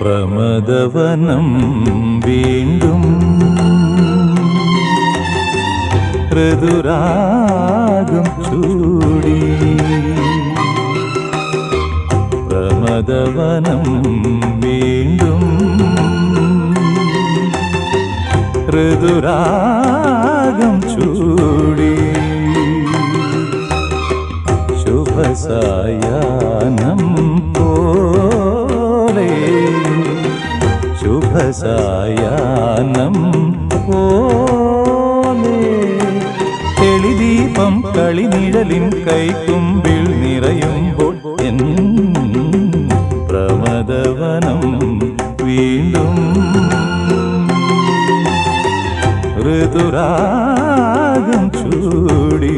പ്രമദവനം വീണ്ടും ഋതുരാഗം ചൂടി. പ്രമദവനം വീണ്ടും ഋതുരാഗം ചൂടി. ശുഭസായാനം ശുഭസായാനം പോലെ തെളിദീപം കളിനിഴലിൻ കൈക്കുമ്പിൽ നിറയുമ്പോൾ എൻ പ്രമദവനം വീണ്ടും ഋതുരാഗം ചൂടി.